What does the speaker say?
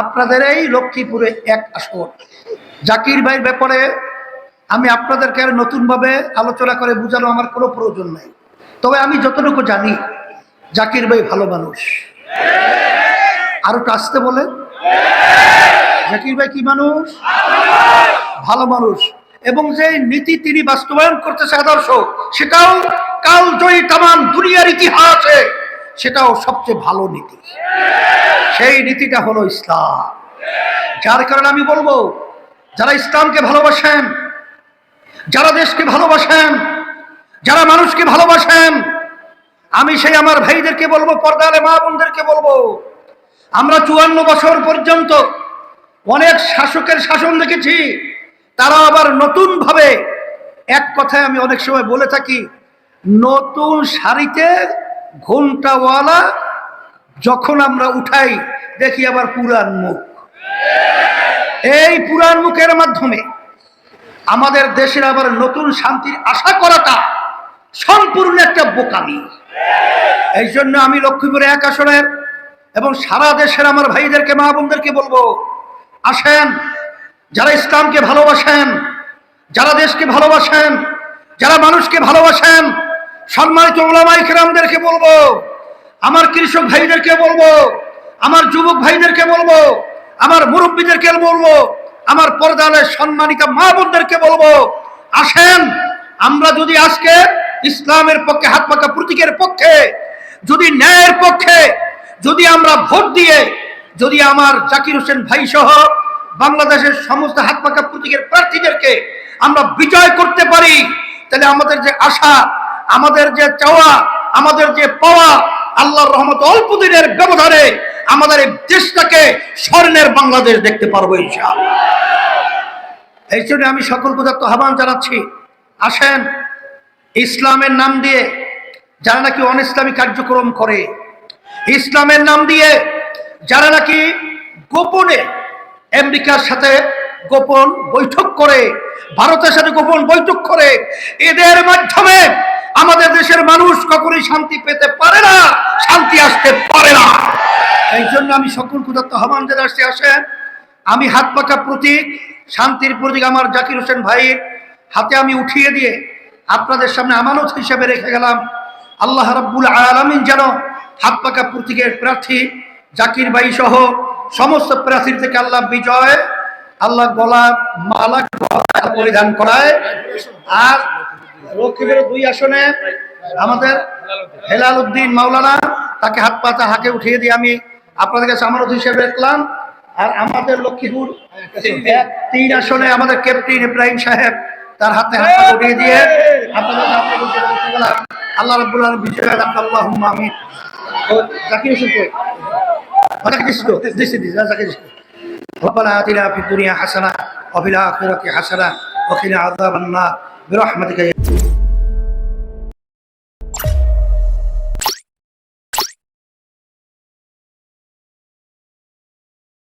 আপনাদের এই লক্ষ্মীপুরে এক আসন জাকির ভাইয়ের ব্যাপারে আমি আপনাদেরকে আর নতুনভাবে আলোচনা করে বোঝানো আমার কোনো প্রয়োজন নাই। তবে আমি যতটুকু জানি, জাকির ভাই ভালো মানুষ। আরও আসতে বলে জাকির ভাই কি মানুষ? ভালো মানুষ। এবং যে নীতি তিনি বাস্তবায়ন করতেছে আদর্শ, সেটাও কালজয়ী তামান দুনিয়ার ইতিহাসে। সেটাও সবচেয়ে ভালো নীতি। সেই নীতিটা হলো ইসলাম। যার কারণে আমি বলব, যারা ইসলামকে ভালোবাসেন, যারা দেশকে ভালোবাসেন, যারা মানুষকে ভালোবাসেন, আমি সেই আমার ভাইদেরকে বলব পর্দালে মা বোনদেরকে বলব, আমরা চুয়ান্ন বছর পর্যন্ত অনেক শাসকের শাসন দেখেছি, তারা আবার নতুন ভাবে এক কথায় আমি অনেক সময় বলে থাকি, নতুন শাড়িতে ঘন্টাওয়ালা যখন আমরা উঠাই, দেখি আবার পুরান মুখ। এই পুরান মুখের মাধ্যমে আমাদের দেশের আবার নতুন শান্তির আশা করাটা সম্পূর্ণ একটা বোকামি। এই জন্য আমি লক্ষ্মীপুরে এক আসনের এবং সারা দেশের আমার ভাইদেরকে, মা বোনদেরকে বলব, আসেন, যারা ইসলামকে ভালোবাসেন, যারা দেশকে ভালোবাসেন, যারা মানুষকে ভালোবাসেন সম্মানিত ওলামাই কেরামদেরকে বলব, আমার কৃষক ভাইদেরকে বলব, আমার যুবক ভাইদেরকে বলব, আমার মুরব্বীদেরকে বলব, আমার পর্দালের সম্মানিত মা বোনদেরকে বলব, আসেন, আমরা যদি আজকে ইসলামের পক্ষে হাত পাকা প্রতীকের পক্ষে, যদি ন্যায়ের পক্ষে, যদি আমরা ভোট দিয়ে, যদি আমার জাকির হোসেন ভাই সহ বাংলাদেশের সমস্ত হাত পাকা প্রতীকের প্রার্থীদেরকে আমরা বিজয় করতে পারি, তাহলে আমাদের যে আশা আমাদের যে চাওয়া, আমাদের যে পাওয়া, আল্লাহর রহমত অল্প দিনের ব্যবধানে আমাদের এই দেশটাকে স্বর্ণের বাংলাদেশ দেখতে পারব এই জন্য আমি সকল পদার্থ আহ্বান জানাচ্ছি। আসেন, ইসলামের নাম দিয়ে, যারা নাকি অন ইসলামী কার্যক্রম করে, ইসলামের নাম দিয়ে যারা নাকি গোপনে আমেরিকার সাথে গোপন বৈঠক করে, ভারতের সাথে গোপন বৈঠক করে, এদের মাধ্যমে আমাদের দেশের মানুষ কখনোই শান্তি পেতে পারে না, শান্তি আসতে পারে না। এই জন্য আমি সকল ক্ষুদার্ত আহ্বান জানাচ্ছি আসেন। আমি হাত পাকা প্রতীক, শান্তির প্রতীক আমার জাকির হোসেন ভাইয়ের হাতে আমি উঠিয়ে দিয়ে আপনাদের সামনে আমানত হিসেবে রেখে গেলাম। আল্লাহ রাব্বুল আলামিন যেন হাত পাকা প্রতীকের প্রার্থী, জাকির ভাই সহ সমস্ত প্রার্থীর থেকে আল্লাহ বিজয়, আল্লাহ গলা মালা পরিধান করায়। আর লক্ষ্মীপুর দুই আসনে আমাদের হেলাল উদ্দিন মাওলানা তাকে হাত পাতা হাতে উঠিয়ে দিয়ে আমি আপনাদের কাছে আমানত হিসেবে রাখলাম আর আমাদের লক্ষ্মীপুর এক তিন আসনে আমাদের ক্যাপ্টেন ইব্রাহিম সাহেব তার হাতে হাত পা উঠিয়ে দিয়ে আপনাদের কাছে আপনাদের কাছে বলতে গেলাম, আল্লাহ রব্বুল আলম বিজয় আল্লাহ আমি ও জাকির হোসেন কই? ও জাকির হোসেন কই? দিছি, দিছি, যা জাকির হোসেন কই। ربنا آتنا في الدنيا حسنة وفي الآخرة حسنة وقنا عذاب النار برحمتك يا